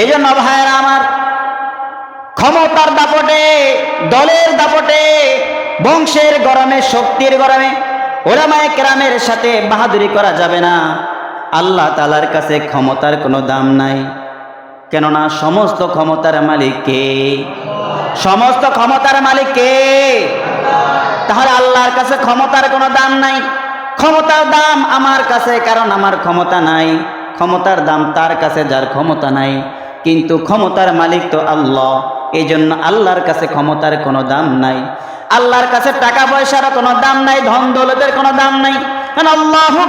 এই জন্য ভাইয়েরা আমার ক্ষমতার দাপটে, দলের দাপটে, বংশের গরমে, শক্তির গরমে, ওলামায় কেরামের সাথে বাহাদুরি করা যাবে না। আল্লাহ তালার কাছে ক্ষমতার কোনো দাম নাই। কেননা সমস্ত ক্ষমতার মালিক কে? সমস্ত ক্ষমতার মালিক কে? তাহলে আল্লাহর কাছে ক্ষমতার কোনো দাম নাই। ক্ষমতার দাম আমার কাছে, কারণ আমার ক্ষমতা নাই। ক্ষমতার দাম তার কাছে, যার ক্ষমতা নাই। কিন্তু ক্ষমতার মালিক তো আল্লাহ। এই জন্য আল্লাহর কাছে ক্ষমতার কোনো দাম নাই। আল্লাহর কাছে টাকা পয়সার কোনো দাম নাই, ধন দৌলতের কোনো দাম নাই। আল্লাহু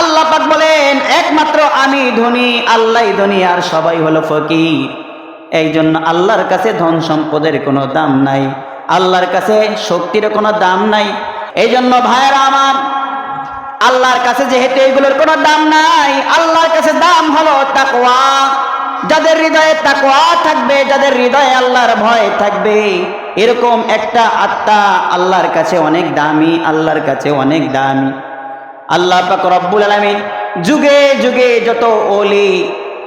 আল্লাহ পাক বলেন, একমাত্র আমি ধনী আল্লাহই ধনী, আর সবাই হলো ফকির। এই জন্য আল্লাহর কাছে ধন সম্পদের কোনো দাম নাই। আল্লাহর কাছে শক্তির কোনো দাম নাই। এই জন্য ভাইয়েরা আমার আল্লাহর কাছে যেহেতু এগুলোর কোনো দাম নাই, আল্লাহর কাছে দাম হলো তাকওয়া। যাদের হৃদয়ে তাকওয়া থাকবে, যাদের হৃদয়ে আল্লাহর ভয় থাকবে, এরকম একটা আত্মা আল্লাহর কাছে অনেক দামি, আল্লাহর কাছে অনেক দামি। আল্লাহ পাক রব্বুল আলামিন যুগে যুগে যত ওলি,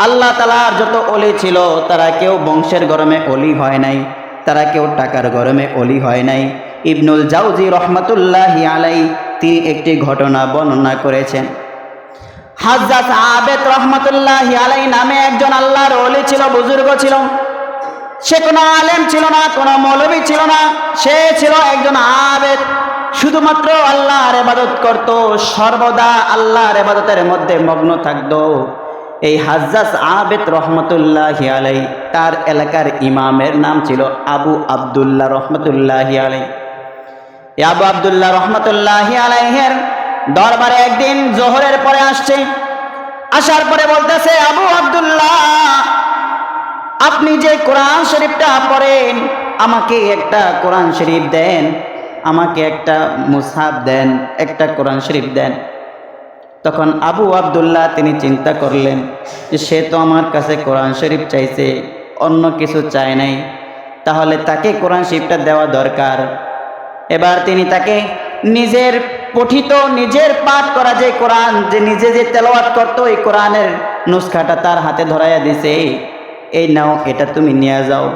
আল্লাহ তালার যত অলি ছিল, তারা কেউ বংশের গরমে অলি হয় নাই, তারা কেউ টাকার গরমে অলি হয় নাই। ইবনুল জাউজি রহমতুল্লাহি আলাই তিনি একটি ঘটনা বর্ণনা করেছেন। হাজাত আবেদ রহমতুল্লাহ আলাই নামে একজন আল্লাহর অলি ছিল, বুজুর্গ ছিল। সে কোনো আলেম ছিল না, কোনো মৌলবী ছিল না, সে ছিল একজন আবেদ। শুধুমাত্র আল্লাহর এবাদত করত, সর্বদা আল্লাহর এবাদতের মধ্যে মগ্ন থাকতো। এই হাজ্জাস আবেদ রহমতুল্লাহ আলাই তার এলাকার ইমামের নাম ছিল আবু আবদুল্লাহ রহমতুল্লাহ আলাই আবু আবদুল্লাহ রহমতুল্লাহ আলাইহের দরবারে একদিন জোহরের পরে আসছে। আসার পরে বলতেছে, আবু আবদুল্লাহ, আপনি যে কোরআন শরীফটা পড়েন, আমাকে একটা কোরআন শরীফ দেন, আমাকে একটা মুসাব দেন, একটা কোরআন শরীফ দেন। তখন আবু আবদুল্লাহ তিনি চিন্তা করলেন যে, সে তো আমার কাছে কোরআন শরীফ চাইছে, অন্য কিছু চায় নাই। তাহলে তাকে কোরআন শরীফটা দেওয়া দরকার। এবার তিনি তাকে নিজের পঠিত, নিজের পাঠ করা যে কোরআন, যে নিজে যে তেলাওয়াত করতো, এই কোরআনের নুসখাটা তার হাতে ধরাইয়া দিছে। এই নাও, এটা তুমি নিয়ে যাও।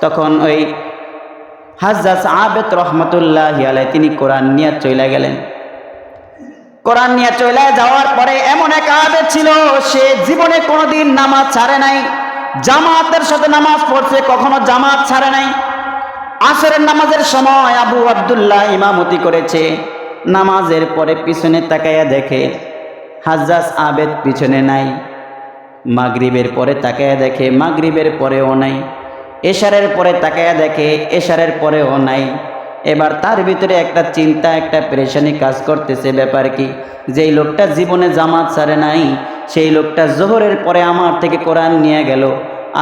তখন ওই হাজাস আবেদ রহমতুল্লাহ আলাই তিনি কোরআন নিয়ে চলে গেলেন। কোরআন নিয়ে চলে যাওয়ার পরে এমন এক আবেদ ছিল, সে জীবনে কোনোদিন নামাজ ছাড়ে নাই। জামাতের সাথে নামাজ পড়ছে, কখনো জামাত ছাড়ে নাই। আসরের নামাজের সময় আবু আবদুল্লাহ ইমামতি করেছে। নামাজের পরে পিছনে তাকাইয়া দেখে হাজাস আবেদ পিছনে নাই। মাগরিবের পরে তাকাইয়া দেখে, মাগরিবের পরেও নাই। এশারের পরে তাকাইয়া দেখে, এশারের পরেও নাই। এবার তার ভিতরে একটা চিন্তা, একটা পেরেশানি কাজ করতেছে। ব্যাপার কি? যেই লোকটা জীবনে জামাত ছাড়ে নাই, সেই লোকটা জোহরের পরে আমার থেকে কোরআন নিয়ে গেল।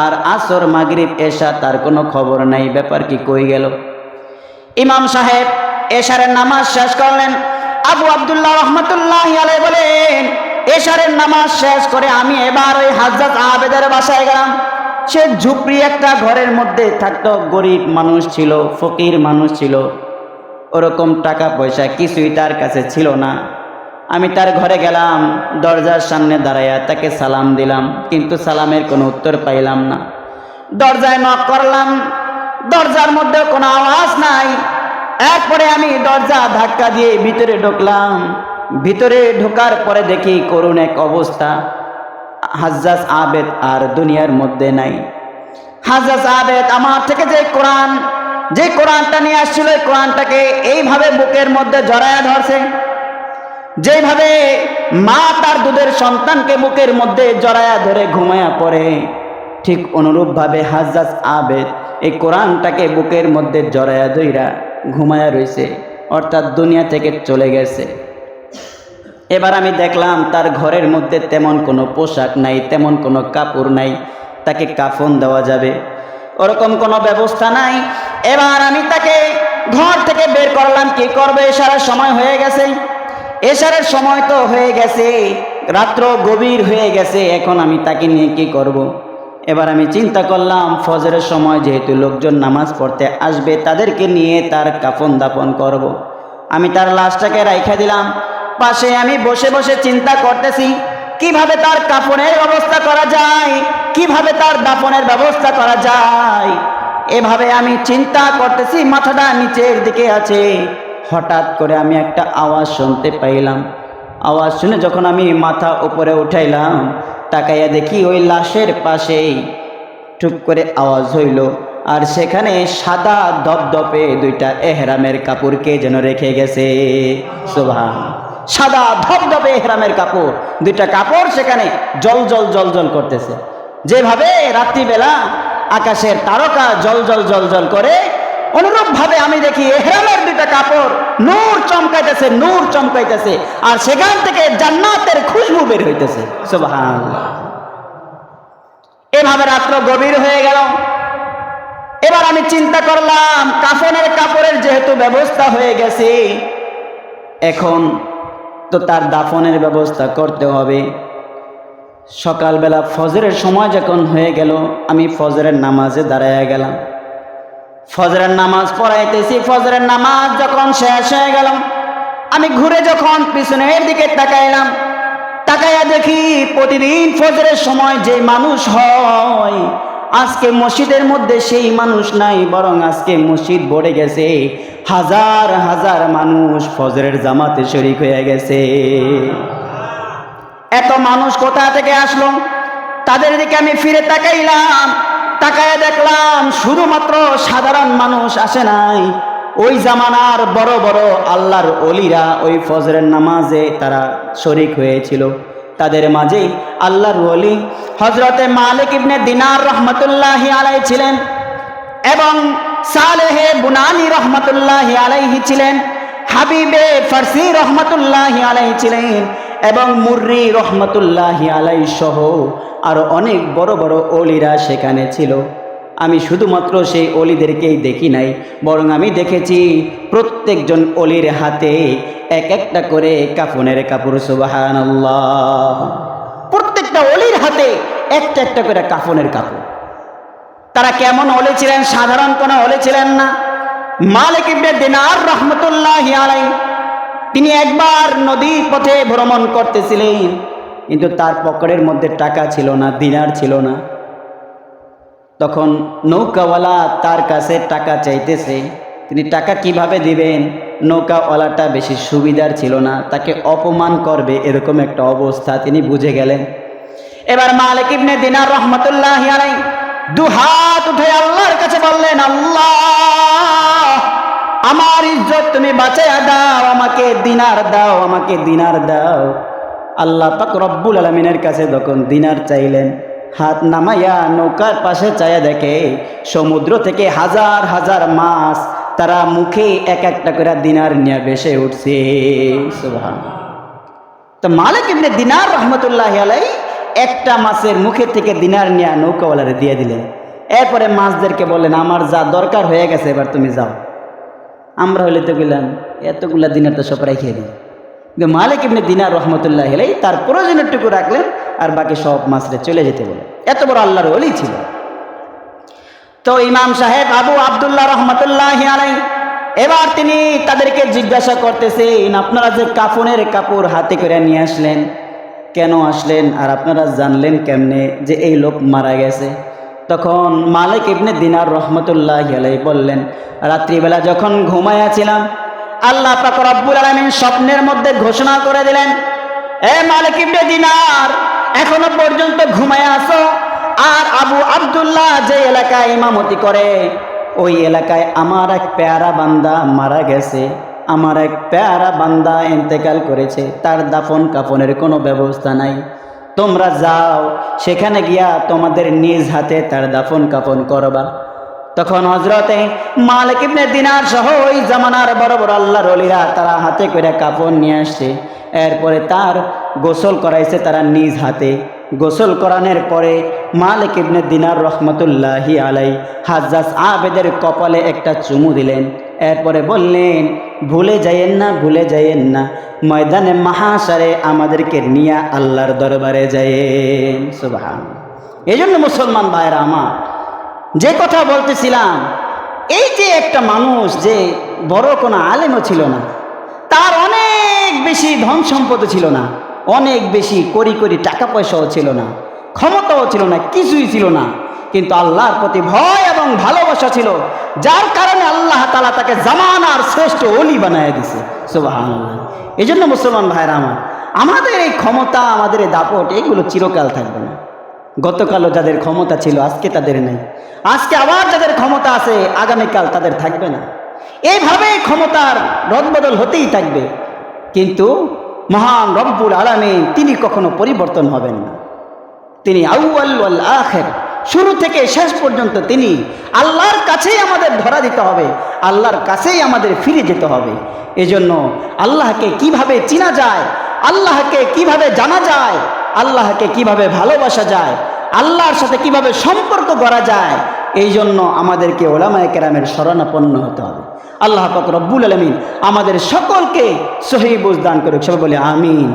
আর আসর মাগরিব এশা তার কোনো খবর নাই, ব্যাপার কি কই গেল? ইমাম সাহেব এশারের নামাজ শেষ করলেন। আবু আবদুল্লাহ রহমতুল্লাহ আলাই বলেন এশারের নামাজ শেষ করে আমি এবার ওই হাজরত আবেদের বাসায় গেলাম। সে ঝুপড়ি একটা ঘরের মধ্যে থাকতো, গরিব মানুষ ছিল, ফকির মানুষ ছিল। ওরকম টাকা পয়সা কিছুই তার কাছে ছিল না। আমি তার ঘরে গেলাম, দরজার সামনে দাঁড়াইয়া তাকে সালাম দিলাম, কিন্তু সালামের কোনো উত্তর পাইলাম না। দরজায় নক করলাম, দরজার মধ্যে কোনো আওয়াজ নাই। এরপরে আমি দরজা ধাক্কা দিয়ে ভিতরে ঢুকলাম। ভিতরে ঢোকার পরে দেখি করুণ এক অবস্থা। হাজ্জাস আবেদ আর দুনিয়ার মধ্যে নাই। হাজ্জাস আবেদ, আমার থেকে যে কোরআন, যে কোরআনটা নিয়ে আসছিল কোরআনটাকে এইভাবে বুকের মধ্যে জড়ায়া ধরছে। যেভাবে মা তার দুধের সন্তানকে বুকের মধ্যে জড়ায়া ধরে ঘুমায়া পড়ে, ঠিক অনুরূপভাবে হাজ্জাস আবেদ এই কোরআনটাকে বুকের মধ্যে জড়ায়া ধইরা ঘুমায়া রইছে, অর্থাৎ দুনিয়া থেকে চলে গেছে। এবার আমি দেখলাম তার ঘরের মধ্যে তেমন কোনো পোশাক নাই, তেমন কোনো কাপড় নাই, তাকে কাফন দেওয়া যাবে, ওরকম কোনো ব্যবস্থা নাই। এবার আমি তাকে ঘর থেকে বের করলাম, কি করবে? সারা সময় হয়ে গেছে। এসারের সময় তো হয়ে গেছে, রাত্র গভীর হয়ে গেছে, এখন আমি তাকে নিয়ে কি করব। এবার আমি চিন্তা করলাম, ফজরের সময় যেহেতু লোকজন নামাজ পড়তে আসবে, তাদেরকে নিয়ে তার কাফন দাপন করব। আমি তার লাশটাকে রাইখা দিলাম পাশে আমি বসে বসে চিন্তা করতেছি, কীভাবে তার কাপড়ের ব্যবস্থা করা যায় কীভাবে তার দাপনের ব্যবস্থা করা যায় এভাবে আমি চিন্তা করতেছি, মাথাটা নিচের দিকে আছে হঠাৎ করে আমি একটা আওয়াজ শুনতে পাইলাম। আওয়াজ শুনে যখন আমি মাথা উপরে উঠাইলাম, তাকাইয়া দেখি ওই লাশের পাশেই টুক করে আওয়াজ হইল। আর সেখানে সাদা দপদপে দুইটা এহরামের কাপড়কে যেন রেখে গেছে। সোভা সাদা ধপধপে এহরামের কাপড়। দুইটা কাপড় সেখানে জল জল জল জল করতেছে। যেভাবে রাত্রিবেলা আকাশের তারকা জল জল জল জল করে অনুরূপ ভাবে আমি দেখি এহরামের দুইটা কাপড় নূর চমকাইতেছে নূর চমকাইতেছে। আর সেখান থেকে জান্নাতের খুশবু বের হইতেছে। এভাবে রাত্র গভীর হয়ে গেল। এবার আমি চিন্তা করলাম, কাফনের কাপড়ের যেহেতু ব্যবস্থা হয়ে গেছে, এখন তো তার দাফনের ব্যবস্থা করতে হবে। সকালবেলা ফজরের সময় যখন হয়ে গেল, আমি ফজরের নামাজে দাঁড়াইয়া গেলাম। ফজরের নামাজ পড়াইতেছি, ফজরের নামাজ যখন শেষ হয়ে গেল, আমি ঘুরে যখন পিছনের দিকে তাকাইলাম, তাকাইয়া দেখি প্রতিদিন ফজরের সময় যে মানুষ হয়, আজকে মসজিদের মধ্যে সেই মানুষ নাই, বরং আজকে মসজিদ ভরে গেছে, হাজার হাজার মানুষ ফজরের জামাতে শরিক হয়ে গেছে। এত মানুষ কোথা থেকে আসলো? তাদের দিকে আমি ফিরে তাকাইলাম তাকায় দেখলাম শুধুমাত্র সাধারণ মানুষ আসে নাই। ওই জামানার বড় বড় আল্লাহর অলিরা ওই ফজরের নামাজে তারা শরিক হয়েছিল। তাদের মাঝে আল্লাহর অলি হজরতে মালিক ইবনে দিনার রহমতুল্লাহ আলাই ছিলেন এবং সালেহে বুনানি রহমতুল্লাহ আলাইহি ছিলেন। হাবিবে ফার্সি রহমতুল্লাহ আলাই ছিলেন। এবং মুর্রি রহমতুল্লাহ আলাই সহ আরও অনেক বড় বড় অলিরা সেখানে ছিল। আমি শুধুমাত্র সেই অলিদেরকেই দেখি নাই, বরং আমি দেখেছি প্রত্যেকজন অলির হাতে এক একটা করে কাফনের কাপড় সুবাহান প্রত্যেকটা অলির হাতে একটা একটা করে কাফনের কাপড়। তারা কেমন অলে ছিলেন? সাধারণ কোনো অলে ছিলেন না। মালিক ইবনে দিনার রহমতুল্লাহ আলাই তিনি একবার নদী পথে ভ্রমণ করতেছিলেন, কিন্তু তার পকেটের মধ্যে টাকা ছিল না, দিনার ছিল না। তখন নৌকাওয়ালা তার কাছে টাকা চাইতেছে, তিনি টাকা কীভাবে দিবেন? নৌকাওয়ালাটা বেশি সুবিধার ছিল না, তাকে অপমান করবে এরকম একটা অবস্থা তিনি বুঝে গেলেন। এবার মালিক ইবনে দিনার রহমতুল্লাহ দু হাত উঠে আল্লাহর কাছে বললেন, আল্লাহ! আমার ইজ্জত তুমি বাঁচাইয়া দাও, আমাকে দিনার দাও, আমাকে দিনার দাও। আল্লাহ পাক রব্বুল আলমিনের কাছে যখন দিনার চাইলেন, হাত নামাইয়া নৌকার পাশে চাইয়া দেখে, সমুদ্র থেকে হাজার হাজার মাছ তারা মুখে এক একটা করে দিনার নিয়ে বেসে উঠছে। তো মালিক ইবনে দিনার রহমতুল্লাহ আলাই একটা মাছের মুখে থেকে দিনার নিয়ে নৌকাওয়ালারে দিয়ে দিলেন। এরপরে মাছদেরকে বললেন, আমার যা দরকার হয়ে গেছে, এবার তুমি যাও। আমরা হলে তো গেলাম, এতগুলা দিনের তো সব রেখে দিই। কিন্তু মালিক ইবনে দিনার রহমতুল্লাহ আলাই তার প্রয়োজনেরটুকু রাখলেন, আর বাকি সব মাছরে চলে যেতে বলে। এত বড় আল্লাহর অলি ছিল। তো ইমাম সাহেব আবু আবদুল্লাহ রহমতুল্লাহ আলাই এবার তিনি তাদেরকে জিজ্ঞাসা করতেছেন, আপনারা যে কাফনের কাপড় হাতে করে নিয়ে আসলেন, কেন আসলেন, আর আপনারা জানলেন কেমনে যে এই লোক মারা গেছে? তখন মালিক ইবনে দিনার রহমতুল্লাহ আলাই বললেন, রাত্রিবেলা যখন ঘুমাইয়াছিলাম, আল্লাহ পাক রব্বুল আলামিন স্বপ্নের মধ্যে ঘোষণা করে দিলেন, এ মালিক ইবনে দিনার, এখনও পর্যন্ত ঘুমায় আসো আর আবু আব্দুল্লাহ যে এলাকায় ইমামতি করে, ওই এলাকায় আমার এক পেয়ারা বান্দা মারা গেছে। আমার এক পেয়ারা বান্দা ইন্তেকাল করেছে, তার দাফন কাফনের কোনো ব্যবস্থা নাই। তোমরা যাও, সেখানে গিয়া তোমাদের নিজ হাতে তার দাফন কাফন করবা। তখন হজরতে মালিক ইবনে দিনার সহ ওই জামানার বড় বড় আল্লাহর অলিরা তারা হাতে করে কাপড় নিয়ে আসছে। এরপরে তার গোসল করাইছে তারা নিজ হাতে। গোসল করানোর পরে মালিক ইবনে দিনার রহমতুল্লাহি আলাই হাজ্জাস আবেদের কপালে একটা চুমু দিলেন। এরপরে বললেন, ভুলে যাইয়েন না, ভুলে যাইয়েন না। ময়দানে মাহাসারে আমাদেরকে নিয়ে আল্লাহর দরবারে যাইয়েন। সুবাহান এই জন্য মুসলমান ভাইরা আমার, যে কথা বলতেছিলাম, এই যে একটা মানুষ যে বড় কোনো আলেমও ছিল না, তার অনেক বেশি ধন সম্পদ ছিল না, অনেক বেশি করি করি টাকা পয়সাও ছিল না, ক্ষমতাও ছিল না, কিছুই ছিল না। কিন্তু আল্লাহর প্রতি ভয় এবং ভালোবাসা ছিল, যার কারণে আল্লাহ তালা তাকে জামানার শ্রেষ্ঠ অলি বানায় দিছে সুবাহান এই জন্য মুসলমান ভাইরা আমার, আমাদের এই ক্ষমতা, আমাদের এই দাপট এগুলো চিরকাল থাকবে না। গতকালও যাদের ক্ষমতা ছিল, আজকে তাদের নেই। আজকে আবার যাদের ক্ষমতা আছে, আগামীকাল তাদের থাকবে না। এইভাবেই ক্ষমতার রদবদল হতেই থাকবে। কিন্তু মহান রব্বুল আলমিন, তিনি কখনো পরিবর্তন হবেন না। তিনি আউয়াল ওয়াল আখের। শুরু থেকে শেষ পর্যন্ত তিনি আল্লাহর কাছেই আমাদের ধরা দিতে হবে, আল্লাহর কাছেই আমাদের ফিরে যেতে হবে। এজন্য আল্লাহকে কীভাবে চিনা যায়, আল্লাহকে কীভাবে জানা যায়, আল্লাহকে কীভাবে ভালোবাসা যায়, আল্লাহর সাথে কীভাবে সম্পর্ক করা যায় এই জন্য আমাদেরকে ওলামায় কেরামের শরণাপন্ন হতে হবে। আল্লাহ পাক রব্বুল আলমিন আমাদের সকলকে সহি বুঝদান করুক, সবাই বলে আমিন।